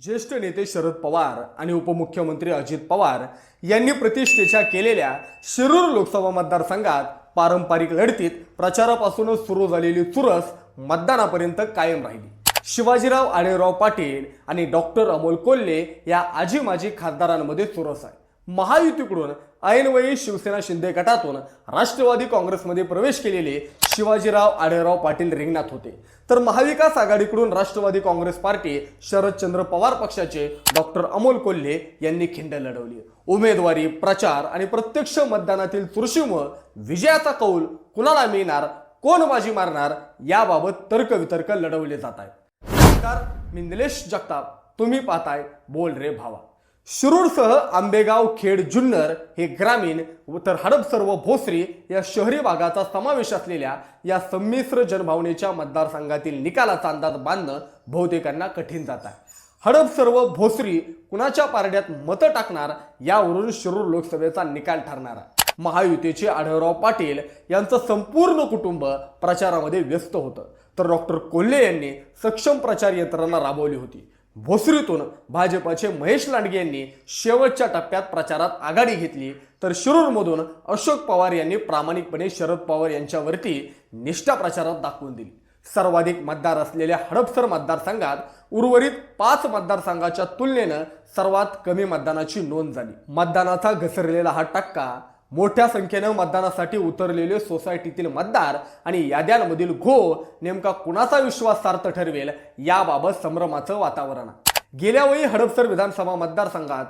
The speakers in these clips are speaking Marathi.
ज्येष्ठ नेते शरद पवार आणि उपमुख्यमंत्री अजित पवार यांनी प्रतिष्ठेच्या केलेल्या शिरूर लोकसभा मतदारसंघात पारंपरिक लढतीत प्रचारापासूनच सुरू झालेली चुरस मतदानापर्यंत कायम राहिली. शिवाजीराव आळेराव पाटील आणि डॉक्टर अमोल कोल्हे या आजी माजी खासदारांमध्ये चुरस आहे. महायुतीकडून ऐनवेळी शिवसेना शिंदे गटातून राष्ट्रवादी काँग्रेसमध्ये प्रवेश केलेले शिवाजीराव आढळराव पाटील रिंगणात होते. तर महाविकास आघाडीकडून राष्ट्रवादी काँग्रेस पार्टी शरदचंद्र पवार पक्षाचे डॉक्टर अमोल कोल्हे यांनी खिंड लढवली. उमेदवारी प्रचार आणि प्रत्यक्ष मतदानातील चुरशीमुळे विजयाचा कौल कुणाला मिळणार कोण बाजी मारणार याबाबत तर्कवितर्क लढवले जात आहेत. नमस्कार मी निलेश जगताप. तुम्ही पाहताय बोल रे भावा. शिरूरसह आंबेगाव खेड जुन्नर हे ग्रामीण व तर हडपसर व भोसरी या शहरी भागाचा समावेश असलेल्या या संमिश्र जनभावनेच्या मतदारसंघातील निकालाचा अंदाज बांधणं बहुतेकांना कठीण जात आहे. हडपसर व भोसरी कुणाच्या पारड्यात मतं टाकणार यावरून शिरूर लोकसभेचा निकाल ठरणार आहे. महायुतीचे आढळराव पाटील यांचं संपूर्ण कुटुंब प्रचारामध्ये व्यस्त होतं. तर डॉक्टर कोल्हे यांनी सक्षम प्रचार यंत्रणा राबवली होती. भोसरीतून भाजपाचे महेश लांडगे यांनी शेवटच्या टप्प्यात प्रचारात आघाडी घेतली. तर शिरूरमधून अशोक पवार यांनी प्रामाणिकपणे शरद पवार यांच्यावरती निष्ठा प्रचारात दाखवून दिली. सर्वाधिक मतदार असलेल्या हडपसर मतदारसंघात उर्वरित पाच मतदारसंघाच्या तुलनेनं सर्वात कमी मतदानाची नोंद झाली. मतदानाचा घसरलेला हा टक्का मोठ्या संख्येनं मतदानासाठी उतरलेले सोसायटीतील मतदार आणि याद्यांमधील घो नेमका कुणाचा विश्वासार्थ ठरवेल याबाबत संभ्रमाचं वातावरण. आहे गेल्या वेळी हडपसर विधानसभा मतदारसंघात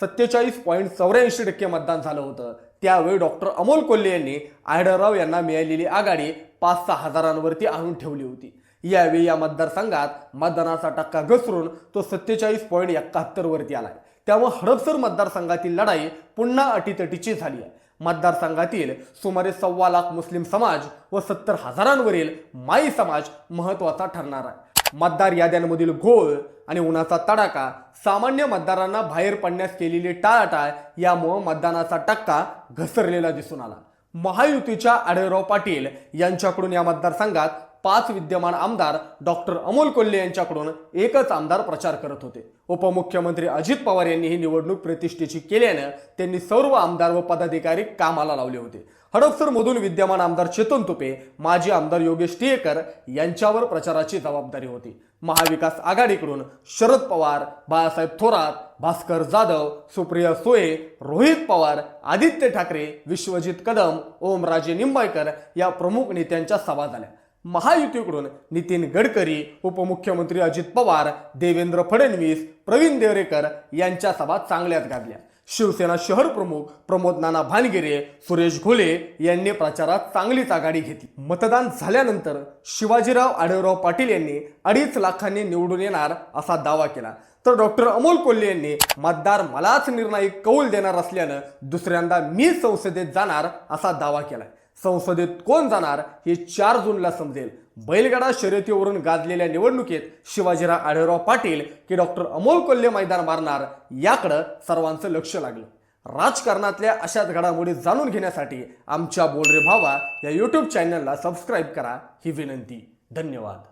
सत्तेचाळीस पॉईंट चौऱ्याऐंशी टक्के मतदान झालं होतं. त्यावेळी डॉक्टर अमोल कोल्हे यांनी आढळराव यांना मिळालेली आघाडी पाच सहा हजारांवरती आणून ठेवली होती. यावेळी या मतदारसंघात मतदानाचा टक्का घसरून तो सत्तेचाळीस पॉईंट एकाहत्तरवरती आलाय. त्यामुळे हडपसर मतदारसंघातील लढाई पुन्हा अटीतटीची झाली आहे. मतदारसंघातील सुमारे सव्वा लाख मुस्लिम समाज व सत्तर हजारांवरील माई समाज महत्त्वाचा ठरणार आहे. मतदार याद्यांमधील घोळ आणि उन्हाचा तडाखा सामान्य मतदारांना बाहेर पडण्यास केलेली टाळाटाळ यामुळे मतदानाचा टक्का घसरलेला दिसून आला. महायुतीच्या आढळराव पाटील यांच्याकडून या मतदारसंघात पाच विद्यमान आमदार डॉक्टर अमोल कोल्हे यांच्याकडून एकच आमदार प्रचार करत होते. उपमुख्यमंत्री अजित पवार यांनी ही निवडणूक प्रतिष्ठेची केल्यानं त्यांनी सर्व आमदार व पदाधिकारी कामाला लावले होते. हडपसरमधून विद्यमान आमदार चेतन तुपे माजी आमदार योगेश टियेकर यांच्यावर प्रचाराची जबाबदारी होती. महाविकास आघाडीकडून शरद पवार बाळासाहेब थोरात भास्कर जाधव सुप्रिया सोये रोहित पवार आदित्य ठाकरे विश्वजित कदम ओमराजे निंबाळकर या प्रमुख नेत्यांच्या सभा झाल्या. महायुतीकडून नितीन गडकरी उपमुख्यमंत्री अजित पवार देवेंद्र फडणवीस प्रवीण देवरेकर यांच्या सभा चांगल्याच गाजल्या. शिवसेना शहर प्रमुख प्रमोद नाना भानगिरे सुरेश घोले यांनी प्रचारात चांगलीच आघाडी घेतली. मतदान झाल्यानंतर शिवाजीराव आढळराव पाटील यांनी अडीच लाखांनी निवडून येणार असा दावा केला. तर डॉक्टर अमोल कोल्हे यांनी मतदार मलाच निर्णायक कौल देणार असल्यानं दुसऱ्यांदा मी संसदेत जाणार असा दावा केला संसदेत कोण जाणार हे चार जूनला समजेल. बैलगाडा शर्यतीवरून गाजलेल्या निवडणुकीत शिवाजीराव आढळराव पाटील की डॉक्टर अमोल कोल्हे मैदान मारणार याकडं सर्वांचं लक्ष लागलं. राजकारणातल्या अशाच घडामोडी जाणून घेण्यासाठी आमच्या बोलरे भावा या यूट्यूब चॅनलला सबस्क्राईब करा. ही विनंती. धन्यवाद.